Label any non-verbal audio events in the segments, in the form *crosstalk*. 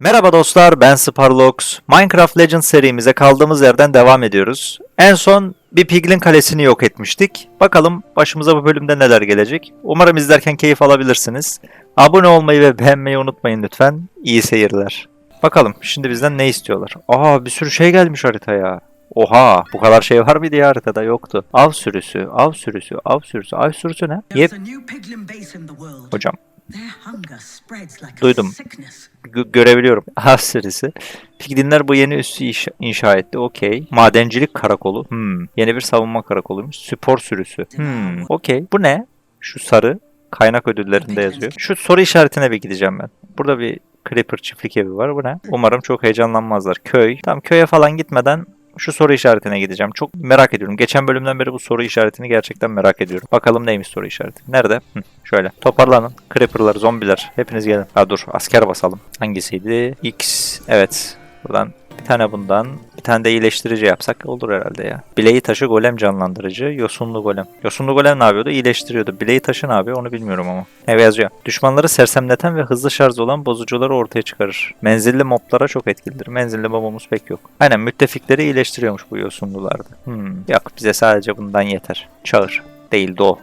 Merhaba dostlar, ben Sparlox. Minecraft Legends serimize kaldığımız yerden devam ediyoruz. En son bir Piglin kalesini yok etmiştik. Bakalım başımıza bu bölümde neler gelecek. Umarım izlerken keyif alabilirsiniz. Abone olmayı ve beğenmeyi unutmayın lütfen. İyi seyirler. Bakalım şimdi bizden ne istiyorlar? Aa bir sürü şey gelmiş haritaya. Oha bu kadar şey var mıydı ya haritada yoktu. Av sürüsü, av sürüsü, av sürüsü, av sürüsü ne? Yep hocam Duydum. gö- görebiliyorum. *laughs* Av sürüsü. Piglinler bu yeni üssü inşa, inşa etti. Okey. Madencilik karakolu. Hmm. Yeni bir savunma karakoluymuş. Spor sürüsü. Hmm. Okey. Bu ne? Şu sarı. Kaynak ödüllerinde yazıyor. Şu soru işaretine bir gideceğim ben. Burada bir Creeper çiftlik evi var. Bu ne? Umarım çok heyecanlanmazlar. Köy. Tamam köye falan gitmeden şu soru işaretine gideceğim. Çok merak ediyorum. Geçen bölümden beri bu soru işaretini gerçekten merak ediyorum. Bakalım neymiş soru işareti. Nerede? Hı, şöyle. Toparlanın. Creeper'lar, zombiler. Hepiniz gelin. Ha dur. Asker basalım. Hangisiydi? X. Evet. Buradan bir tane bundan. Bir tane de iyileştirici yapsak olur herhalde ya. Bileği taşı golem canlandırıcı. Yosunlu golem. Yosunlu golem ne yapıyordu? İyileştiriyordu. Bileği taşı ne yapıyor? Onu bilmiyorum ama. Evet yazıyor. Düşmanları sersemleten ve hızlı şarj olan bozucuları ortaya çıkarır. Menzilli moblara çok etkilidir. Menzilli mobumuz pek yok. Aynen müttefikleri iyileştiriyormuş bu yosunlularda. Hmm. Yok bize sadece bundan yeter. Çağır. Değildi o.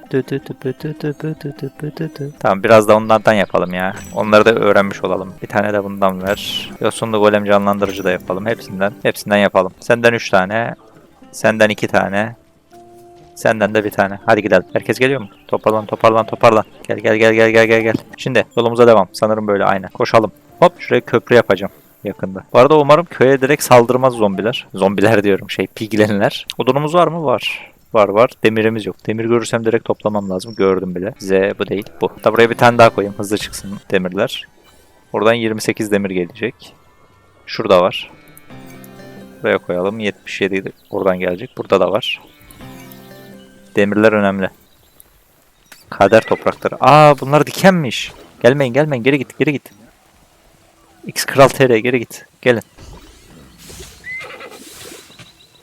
Tamam biraz da onlardan yapalım ya. Onları da öğrenmiş olalım. Bir tane de bundan ver. Yosunlu golem canlandırıcı da yapalım. Hepsinden. Hepsinden yapalım. Senden 3 tane. Senden 2 tane. Senden de bir tane. Hadi gidelim. Herkes geliyor mu? Toparlan toparlan toparlan. Gel gel gel gel gel gel gel. Şimdi yolumuza devam. Sanırım böyle aynen. Koşalım. Hop şuraya köprü yapacağım yakında. Bu arada umarım köye direkt saldırmaz zombiler. Zombiler diyorum şey piglenler. Odunumuz var mı? Var. Var var. Demirimiz yok. Demir görürsem direkt toplamam lazım. Gördüm bile. Z bu değil. Bu. Da buraya bir tane daha koyayım. Hızlı çıksın demirler. Oradan 28 demir gelecek. Şurada var. Buraya koyalım. 77 de oradan gelecek. Burada da var. Demirler önemli. Kader toprakları. Aa bunlar dikenmiş. Gelmeyin gelmeyin geri git geri git. X Kral TR geri git. Gelin.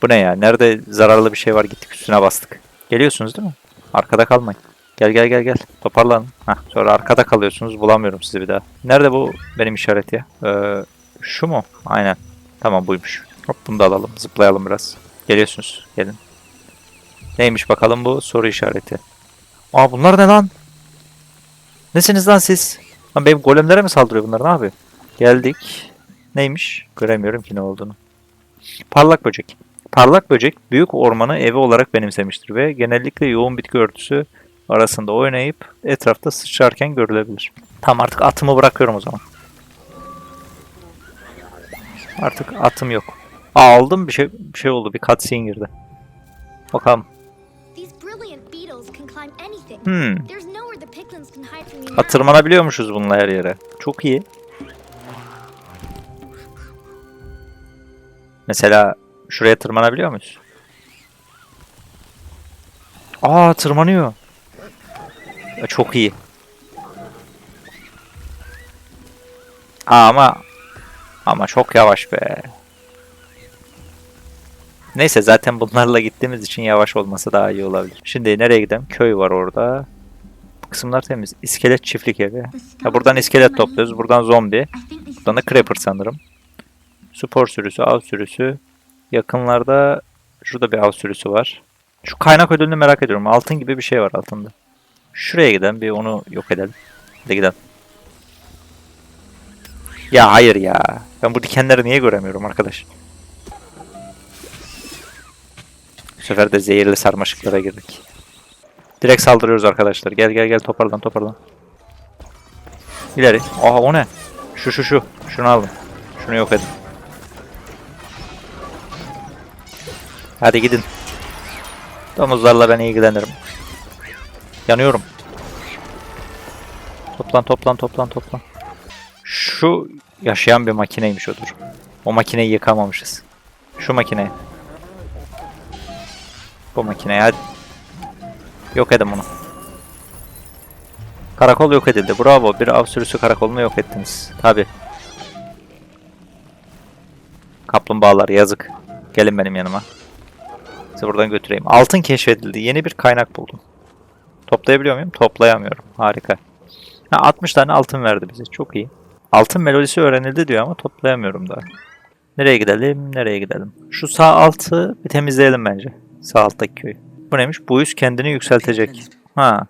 Bu ne ya? Nerede zararlı bir şey var gittik üstüne bastık. Geliyorsunuz değil mi? Arkada kalmayın. Gel gel gel gel. Toparlanın. Hah, sonra arkada kalıyorsunuz. Bulamıyorum sizi bir daha. Nerede bu benim işaret ya? Ee, şu mu? Aynen. Tamam buymuş. Hop bunu da alalım. Zıplayalım biraz. Geliyorsunuz. Gelin. Neymiş bakalım bu soru işareti. Aa bunlar ne lan? Nesiniz lan siz? Lan benim golemlere mi saldırıyor bunlar? Ne yapıyor? Geldik. Neymiş? Göremiyorum ki ne olduğunu. Parlak böcek. Parlak böcek büyük ormanı evi olarak benimsemiştir ve genellikle yoğun bitki örtüsü arasında oynayıp etrafta sıçrarken görülebilir. Tamam artık atımı bırakıyorum o zaman. Artık atım yok. Aa, aldım bir şey bir şey oldu bir cutscene girdi. Bakalım. Hmm. Ha, tırmanabiliyormuşuz bununla her yere. Çok iyi. Mesela şuraya tırmanabiliyor muyuz? Aa tırmanıyor. Çok iyi. Aa, ama ama çok yavaş be. Neyse zaten bunlarla gittiğimiz için yavaş olması daha iyi olabilir. Şimdi nereye gidelim? Köy var orada. Bu kısımlar temiz. İskelet çiftlik evi. Ha, buradan iskelet topluyoruz. Buradan zombi. Buradan da creeper sanırım. Spor sürüsü, av sürüsü. Yakınlarda şurada bir av sürüsü var. Şu kaynak ödülünü merak ediyorum. Altın gibi bir şey var altında. Şuraya gidelim. Bir onu yok edelim. Hadi gidelim. Ya hayır ya. Ben bu dikenleri niye göremiyorum arkadaş? Bu sefer de zehirli sarmaşıklara girdik. Direkt saldırıyoruz arkadaşlar. Gel gel gel toparlan toparlan. İleri. Aha o ne? Şu şu şu. Şunu alın. Şunu yok edin. Hadi gidin. Domuzlarla ben ilgilenirim. Yanıyorum. Toplan toplan toplan toplan. Şu yaşayan bir makineymiş odur. O makineyi yıkamamışız. Şu makine. Bu makineyi hadi. Yok edin bunu. Karakol yok edildi. Bravo. Bir av sürüsü karakolunu yok ettiniz. Tabi. Kaplumbağalar yazık. Gelin benim yanıma. Sizi buradan götüreyim. Altın keşfedildi. Yeni bir kaynak buldum. Toplayabiliyor muyum? Toplayamıyorum. Harika. Ha, 60 tane altın verdi bize. Çok iyi. Altın melodisi öğrenildi diyor ama toplayamıyorum daha. Nereye gidelim? Nereye gidelim? Şu sağ altı bir temizleyelim bence. Sağ alttaki köyü. Bu neymiş? Bu yüz kendini yükseltecek. Ha.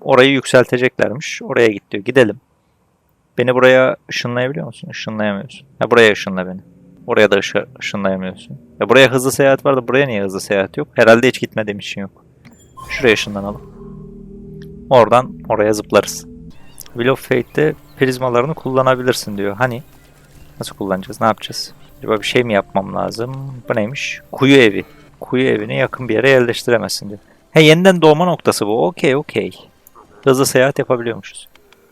Orayı yükselteceklermiş. Oraya git diyor. Gidelim. Beni buraya ışınlayabiliyor musun? Işınlayamıyorsun. Ya buraya ışınla beni. Oraya da ışı- ışınlayamıyorsun. Ya buraya hızlı seyahat var da buraya niye hızlı seyahat yok? Herhalde hiç gitmediğim için yok. Şuraya ışınlanalım. Oradan oraya zıplarız. Wheel of Fate'de prizmalarını kullanabilirsin diyor. Hani? Nasıl kullanacağız? Ne yapacağız? Acaba bir şey mi yapmam lazım? Bu neymiş? Kuyu evi. Kuyu evini yakın bir yere yerleştiremezsin diyor. He yeniden doğma noktası bu. Okey okey. Hızlı seyahat yapabiliyormuşuz.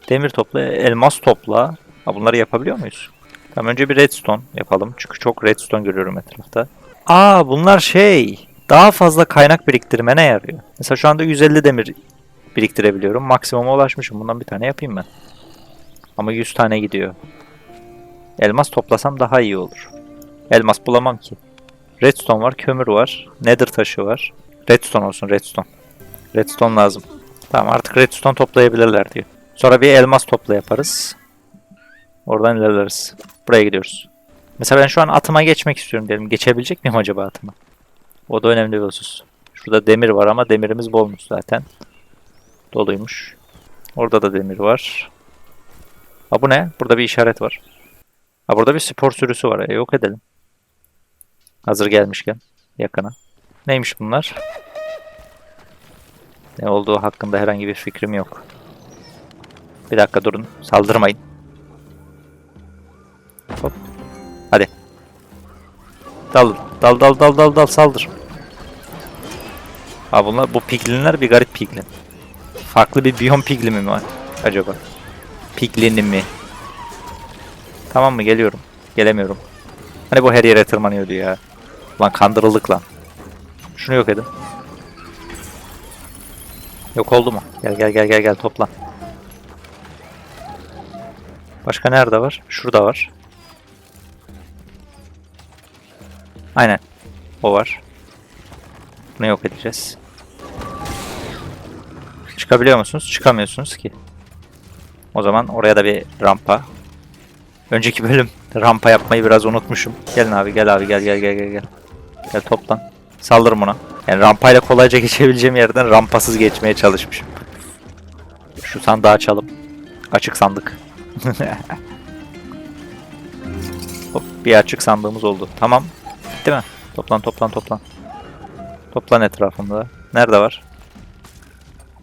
Demir topla, elmas topla. Ha, bunları yapabiliyor muyuz? Tamam önce bir redstone yapalım. Çünkü çok redstone görüyorum etrafta. Aa bunlar şey. Daha fazla kaynak biriktirmene yarıyor. Mesela şu anda 150 demir biriktirebiliyorum. Maksimuma ulaşmışım. Bundan bir tane yapayım ben. Ama 100 tane gidiyor. Elmas toplasam daha iyi olur. Elmas bulamam ki. Redstone var, kömür var, nether taşı var. Redstone olsun, redstone. Redstone lazım. Tamam artık redstone toplayabilirler diyor. Sonra bir elmas topla yaparız. Oradan ilerleriz. Buraya gidiyoruz. Mesela ben şu an atıma geçmek istiyorum diyelim. Geçebilecek miyim acaba atıma? O da önemli bir husus. Şurada demir var ama demirimiz bolmuş zaten. Doluymuş. Orada da demir var. Ha bu ne? Burada bir işaret var. Ha burada bir spor sürüsü var. E, yok edelim. Hazır gelmişken yakına. Neymiş bunlar? Ne olduğu hakkında herhangi bir fikrim yok. Bir dakika durun. Saldırmayın. Hadi. Dal dal dal dal dal dal saldır. Ha bunlar bu piglinler bir garip piglin. Farklı bir biyon piglimi mi var acaba? Piglini mi? Tamam mı geliyorum. Gelemiyorum. Hani bu her yere tırmanıyordu ya. Lan kandırıldık lan. Şunu yok edin. Yok oldu mu? Gel gel gel gel gel toplan. Başka nerede var? Şurada var. Aynen. O var. Bunu yok edeceğiz. Çıkabiliyor musunuz? Çıkamıyorsunuz ki. O zaman oraya da bir rampa. Önceki bölüm rampa yapmayı biraz unutmuşum. Gelin abi gel abi gel gel gel gel gel. Gel toplan. Saldırın buna. Yani rampayla kolayca *laughs* geçebileceğim yerden rampasız geçmeye çalışmışım. Şu sandığı açalım. Açık sandık. *laughs* Hop, bir açık sandığımız oldu. Tamam. Bitti mi? Toplan toplan toplan. Toplan etrafında. Nerede var?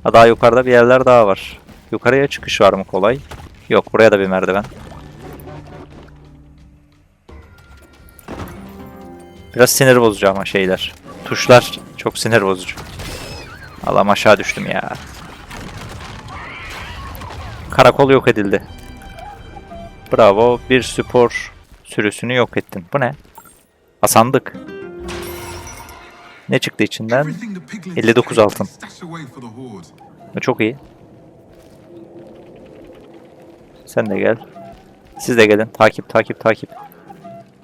Ha, daha yukarıda bir yerler daha var. Yukarıya çıkış var mı kolay? Yok buraya da bir merdiven. Biraz sinir bozucu ama şeyler. Tuşlar çok sinir bozucu. Allah'ım aşağı düştüm ya. Karakol yok edildi. Bravo. Bir spor sürüsünü yok ettin. Bu ne? Asandık. Ne çıktı içinden? 59 altın. Bu Çok iyi. Sen de gel. Siz de gelin. Takip, takip, takip.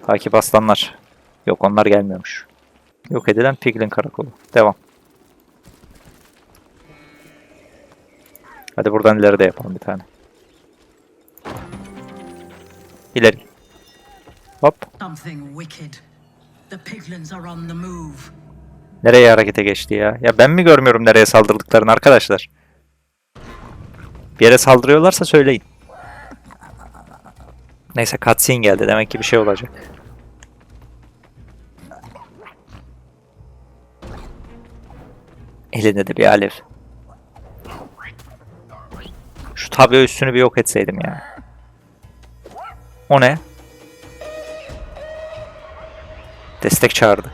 Takip aslanlar. Yok onlar gelmiyormuş. Yok edilen Piglin karakolu. Devam. Hadi buradan ileride yapalım bir tane. İleri. Hop. Nereye harekete geçti ya? Ya ben mi görmüyorum nereye saldırdıklarını arkadaşlar? Bir yere saldırıyorlarsa söyleyin. Neyse cutscene geldi. Demek ki bir şey olacak. Elinde de bir alev. Şu tablo üstünü bir yok etseydim ya. O ne? Destek çağırdı.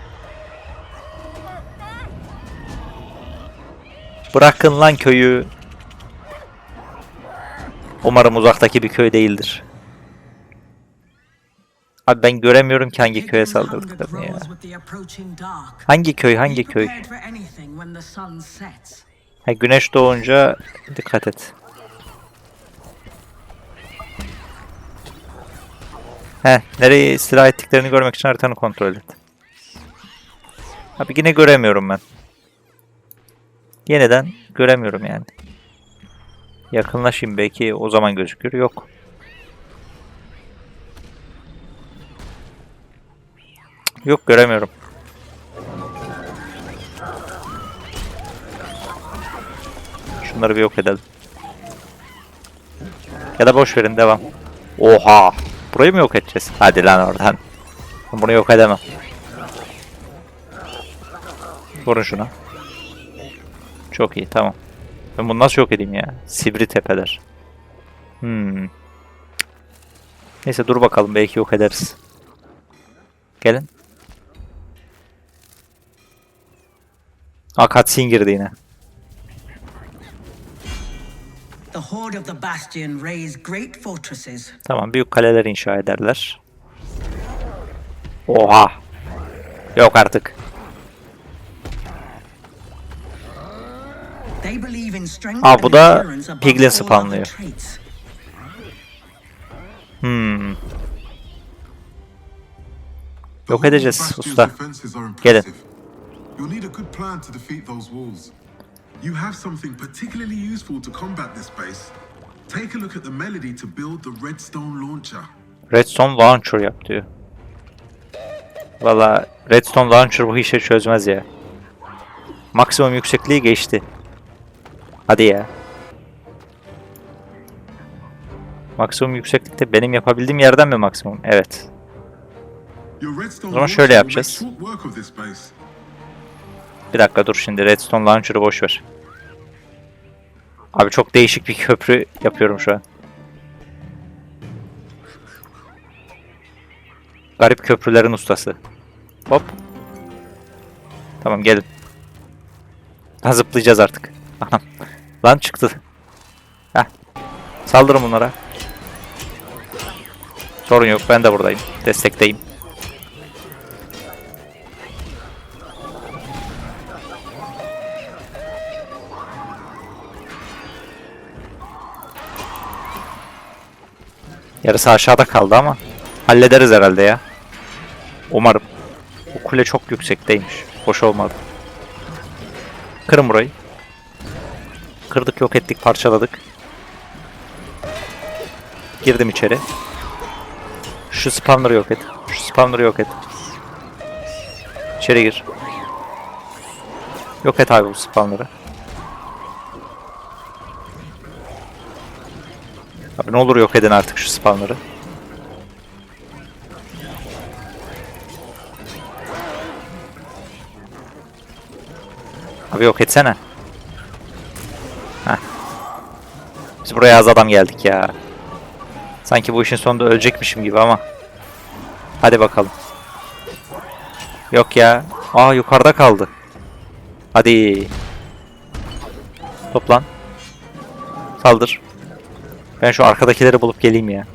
Bırakın lan köyü. Umarım uzaktaki bir köy değildir. Abi ben göremiyorum ki hangi köye saldırdıklarını ya. Hangi köy hangi köy? Ha, güneş doğunca dikkat et. He, nereye silah ettiklerini görmek için haritanı kontrol et. Abi yine göremiyorum ben. Yeniden göremiyorum yani. Yakınlaşayım belki o zaman gözükür. Yok. Yok göremiyorum. Şunları bir yok edelim. Ya da boş verin devam. Oha. Burayı mı yok edeceğiz? Hadi lan oradan. Bunu yok edemem. Vurun şuna. Çok iyi tamam. Ben bunu nasıl yok edeyim ya? Sivri tepeler. Hmm. Neyse dur bakalım belki yok ederiz. Gelin. Aa cutscene yine. The horde of the Bastion raise great fortresses. Tamam büyük kaleler inşa ederler. Oha. Yok artık. They believe in strength Aa, bu and da piglin traits. Hmm. Yok edeceğiz usta. Gelin. You'll need a good plan to defeat those walls. You have something particularly useful to combat this base. Take a look at the melody to build the Redstone launcher. Redstone Launcher yap diyor. Valla Redstone Launcher bu işi çözmez ya. Maksimum yüksekliği geçti. Hadi ya. Maksimum yükseklikte benim yapabildiğim yerden mi maksimum? Evet. O zaman şöyle yapacağız. Bir dakika dur şimdi Redstone Launcher'ı boş ver. Abi çok değişik bir köprü yapıyorum şu an. Garip köprülerin ustası. Hop. Tamam gelin. Ha zıplayacağız artık. Anam. Lan çıktı. Heh. Saldırın bunlara. Sorun yok ben de buradayım. Destekteyim. Yarısı aşağıda kaldı ama hallederiz herhalde ya. Umarım. Bu kule çok yüksekteymiş. Hoş olmadı. Kırın burayı. Kırdık, yok ettik, parçaladık. Girdim içeri. Şu spawner'ı yok et. Şu spawner'ı yok et. İçeri gir. Yok et abi bu spawner'ı. Ne olur yok edin artık şu spawner'ı. Abi yok etsene. Heh. Biz buraya az adam geldik ya. Sanki bu işin sonunda ölecekmişim gibi ama. Hadi bakalım. Yok ya. Aa yukarıda kaldı. Hadi. Toplan. Saldır. Ben şu arkadakileri bulup geleyim ya.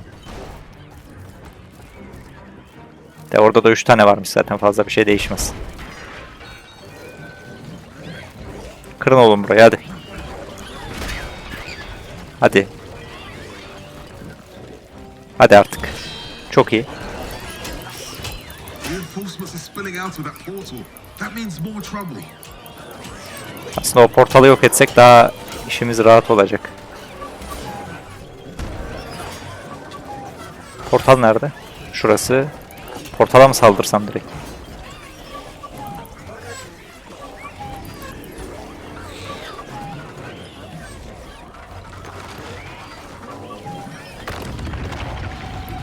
De orada da 3 tane varmış zaten fazla bir şey değişmez. Kırın oğlum burayı hadi. Hadi. Hadi artık. Çok iyi. Aslında o portalı yok etsek daha işimiz rahat olacak. Portal nerede? Şurası. Portala mı saldırsam direkt?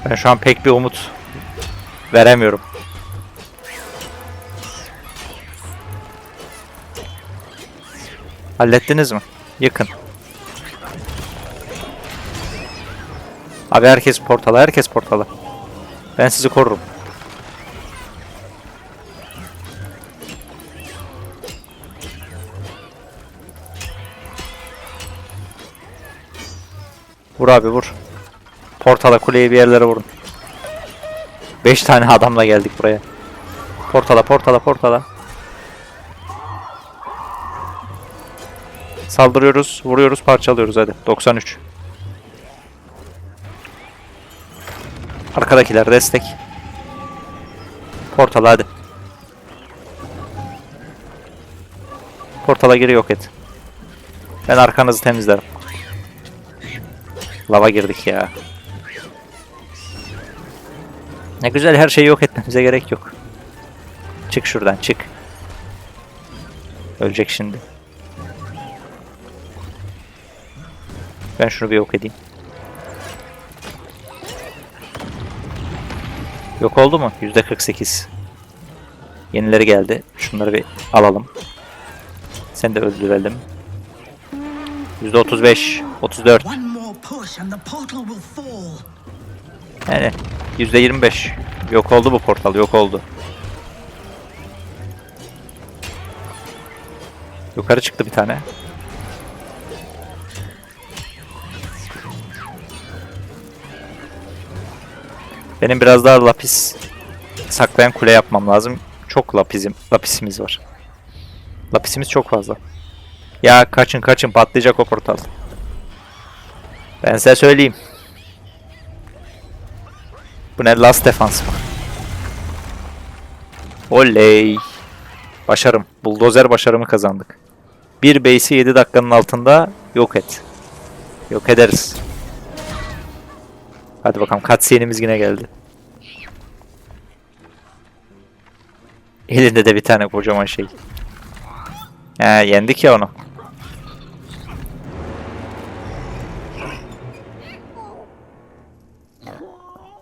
Ben şu an pek bir umut veremiyorum. Hallettiniz mi? Yakın. Abi herkes portala, herkes portala. Ben sizi korurum. Vur abi vur. Portala kuleye bir yerlere vurun. 5 tane adamla geldik buraya. Portala portala portala. Saldırıyoruz, vuruyoruz, parçalıyoruz hadi. 93. Arkadakiler destek. Portala hadi. Portala gir yok et. Ben arkanızı temizlerim. Lava girdik ya. Ne güzel her şeyi yok etmemize gerek yok. Çık şuradan çık. Ölecek şimdi. Ben şunu bir yok edeyim. Yok oldu mu? %48. Yenileri geldi. Şunları bir alalım. Sen de öldürelim. %35, 34. One more push and the portal will fall. Yani %25. Yok oldu bu portal, yok oldu. Yukarı çıktı bir tane. Benim biraz daha lapis saklayan kule yapmam lazım. Çok lapisim, lapisimiz var. Lapisimiz çok fazla. Ya kaçın kaçın patlayacak o portal. Ben size söyleyeyim. Bu ne? Last defans mı? Oley. Başarım. Buldozer başarımı kazandık. Bir base'i 7 dakikanın altında yok et. Yok ederiz. Hadi bakalım cutscene'imiz yine geldi. Elinde de bir tane kocaman şey. He yendik ya onu.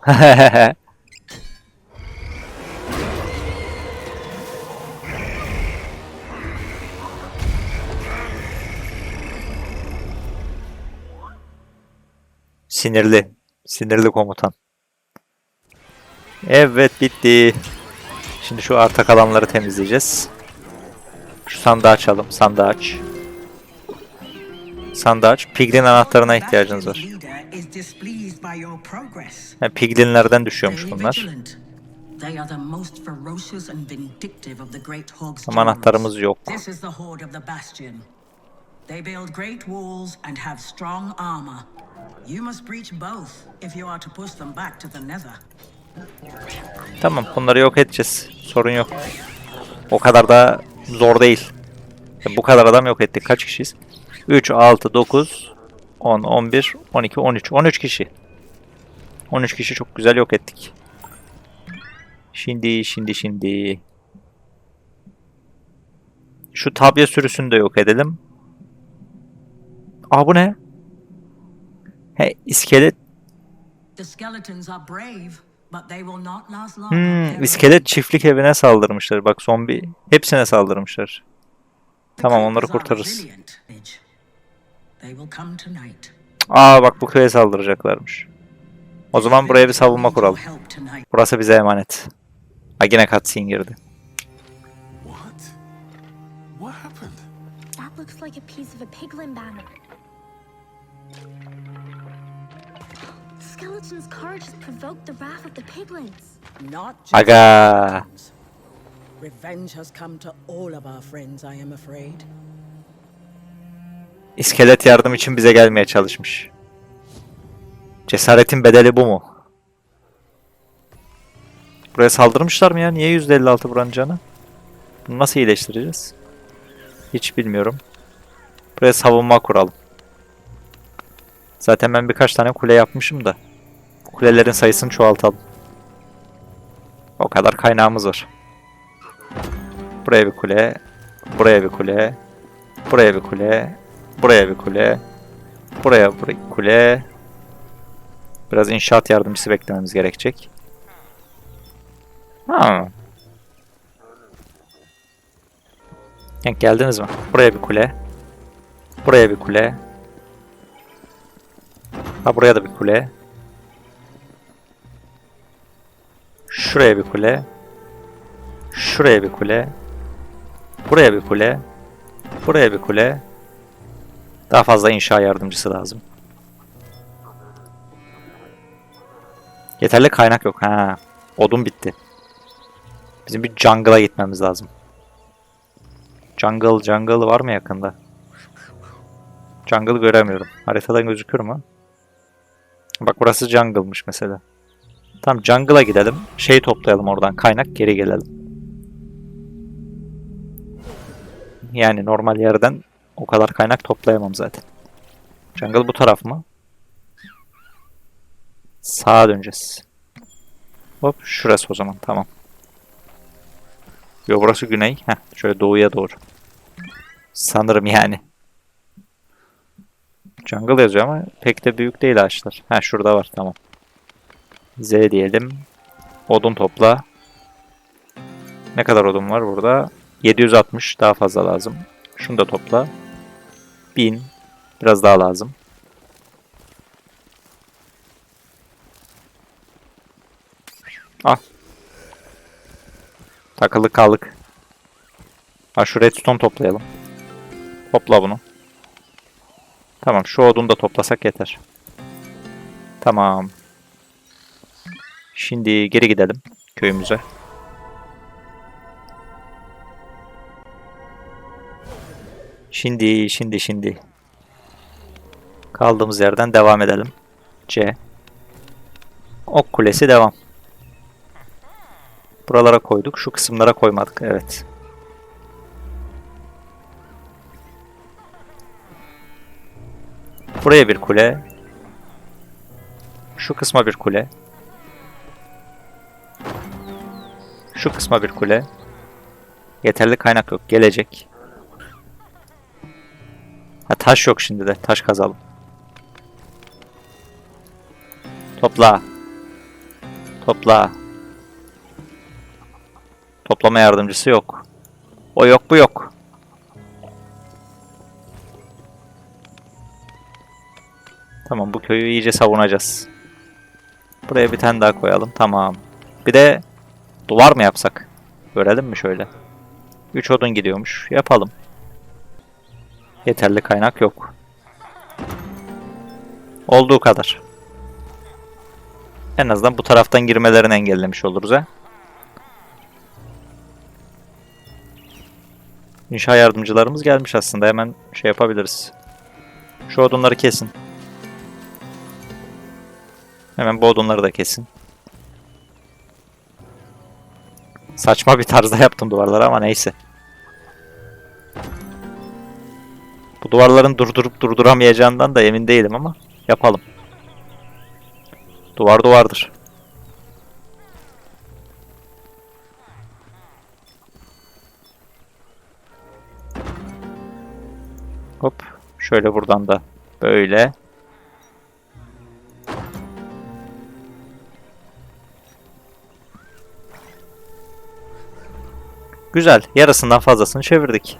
*laughs* Sinirli. Sinirli komutan. Evet bitti. Şimdi şu arta kalanları temizleyeceğiz. Şu sandığı açalım. Sandığı aç. Sandığı aç. Piglin anahtarına ihtiyacınız var. Ha, piglinlerden düşüyormuş bunlar. Ama anahtarımız yok. They build great walls and have strong armor. You must breach both if you are to push them back to the Nether. Tamam bunları yok edeceğiz. Sorun yok. O kadar da zor değil. Bu kadar adam yok ettik. Kaç kişiyiz? 3, 6, 9, 10, 11, 12, 13. 13 kişi. 13 kişi çok güzel yok ettik. Şimdi, şimdi, şimdi. Şu tabya sürüsünü de yok edelim. Aa bu ne? He iskelet. The skeletons are brave, but they will not last long. Hmm, iskelet çiftlik evine saldırmışlar. Bak zombi hepsine saldırmışlar. Tamam onları kurtarırız. Aa bak bu köye saldıracaklarmış. O zaman buraya bir savunma kuralım. Burası bize emanet. Ha yine cutscene girdi. What? What happened? That looks like a piece of a piglin banner. Skeleton's courage has provoked the wrath of the piglins. Not just Aga. Revenge has come to all of our friends, I am afraid. İskelet yardım için bize gelmeye çalışmış. Cesaretin bedeli bu mu? Buraya saldırmışlar mı ya? Niye %56 buranın canı? Bunu nasıl iyileştireceğiz? Hiç bilmiyorum. Buraya savunma kuralım. Zaten ben birkaç tane kule yapmışım da. Kulelerin sayısını çoğaltalım. O kadar kaynağımız var. Buraya bir kule. Buraya bir kule. Buraya bir kule. Buraya bir kule. Buraya bir kule. Biraz inşaat yardımcısı beklememiz gerekecek. Ha. Denk geldiniz mi? Buraya bir kule. Buraya bir kule. Ha buraya da bir kule. Şuraya bir kule. Şuraya bir kule. Buraya bir kule. Buraya bir kule. Daha fazla inşa yardımcısı lazım. Yeterli kaynak yok. Ha. Odun bitti. Bizim bir jungle'a gitmemiz lazım. Jungle, jungle var mı yakında? Jungle göremiyorum. Haritadan gözükür mü? Bak burası jungle'mış mesela. Tamam jungle'a gidelim. Şey toplayalım oradan. Kaynak geri gelelim. Yani normal yerden o kadar kaynak toplayamam zaten. Jungle bu taraf mı? Sağa döneceğiz. Hop şurası o zaman tamam. Yo burası güney. Heh, şöyle doğuya doğru. Sanırım yani. Jungle yazıyor ama pek de büyük değil ağaçlar. Ha şurada var tamam. Z diyelim. Odun topla. Ne kadar odun var burada? 760 daha fazla lazım. Şunu da topla. 1000 biraz daha lazım. Al. Takılık kaldık. Ha şu redstone toplayalım. Topla bunu. Tamam şu odunu da toplasak yeter. Tamam. Şimdi geri gidelim köyümüze. Şimdi, şimdi, şimdi. Kaldığımız yerden devam edelim. C. Ok kulesi devam. Buralara koyduk. Şu kısımlara koymadık. Evet. Buraya bir kule. Şu kısma bir kule. Şu kısma bir kule. Yeterli kaynak yok. Gelecek. Ha taş yok şimdi de. Taş kazalım. Topla. Topla. Toplama yardımcısı yok. O yok bu yok. Tamam bu köyü iyice savunacağız. Buraya bir tane daha koyalım. Tamam. Bir de duvar mı yapsak? Görelim mi şöyle? 3 odun gidiyormuş. Yapalım. Yeterli kaynak yok. Olduğu kadar. En azından bu taraftan girmelerini engellemiş oluruz ha. İnşa yardımcılarımız gelmiş aslında. Hemen şey yapabiliriz. Şu odunları kesin. Hemen bu odunları da kesin. Saçma bir tarzda yaptım duvarları ama neyse. Bu duvarların durdurup durduramayacağından da emin değilim ama yapalım. Duvar duvardır. Hop. Şöyle buradan da böyle. Güzel. Yarısından fazlasını çevirdik.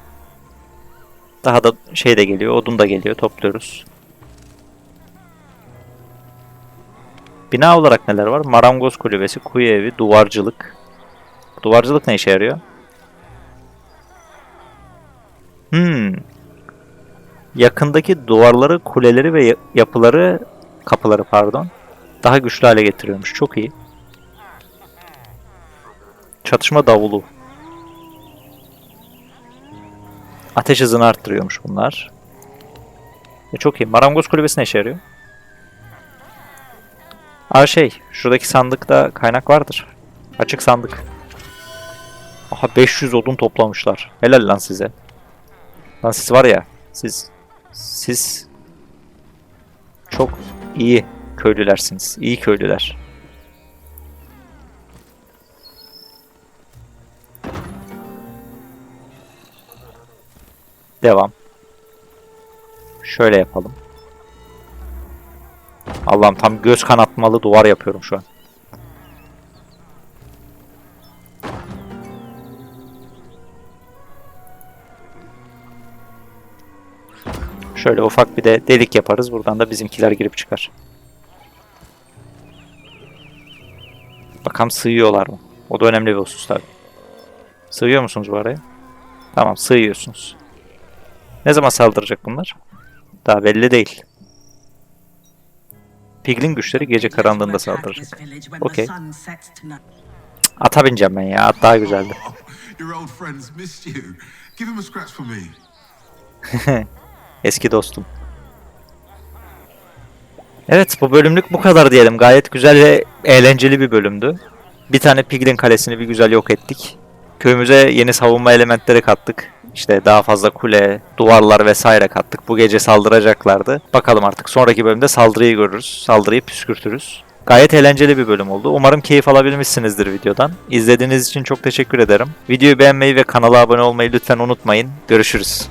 Daha da şey de geliyor. Odun da geliyor. Topluyoruz. Bina olarak neler var? Marangoz kulübesi, kuyu evi, duvarcılık. Duvarcılık ne işe yarıyor? Hmm. Yakındaki duvarları, kuleleri ve ya- yapıları, kapıları pardon, daha güçlü hale getiriyormuş. Çok iyi. Çatışma davulu. Ateş hızını arttırıyormuş bunlar. E çok iyi. Marangoz kulübesi ne işe yarıyor? Aa şey, şuradaki sandıkta kaynak vardır. Açık sandık. Aha 500 odun toplamışlar. Helal lan size. Lan siz var ya, siz siz çok iyi köylülersiniz. İyi köylüler. Devam. Şöyle yapalım. Allah'ım tam göz kanatmalı duvar yapıyorum şu an. Şöyle ufak bir de delik yaparız. Buradan da bizimkiler girip çıkar. Bakalım sığıyorlar mı? O da önemli bir husus tabii. Sığıyor musunuz bu araya? Tamam sığıyorsunuz. Ne zaman saldıracak bunlar? Daha belli değil. Piglin güçleri gece karanlığında saldıracak. Okay. Ata bineceğim ben ya. At daha güzeldi. *laughs* Eski dostum. Evet bu bölümlük bu kadar diyelim. Gayet güzel ve eğlenceli bir bölümdü. Bir tane Piglin kalesini bir güzel yok ettik. Köyümüze yeni savunma elementleri kattık. İşte daha fazla kule, duvarlar vesaire kattık. Bu gece saldıracaklardı. Bakalım artık sonraki bölümde saldırıyı görürüz. Saldırıyı püskürtürüz. Gayet eğlenceli bir bölüm oldu. Umarım keyif alabilmişsinizdir videodan. İzlediğiniz için çok teşekkür ederim. Videoyu beğenmeyi ve kanala abone olmayı lütfen unutmayın. Görüşürüz.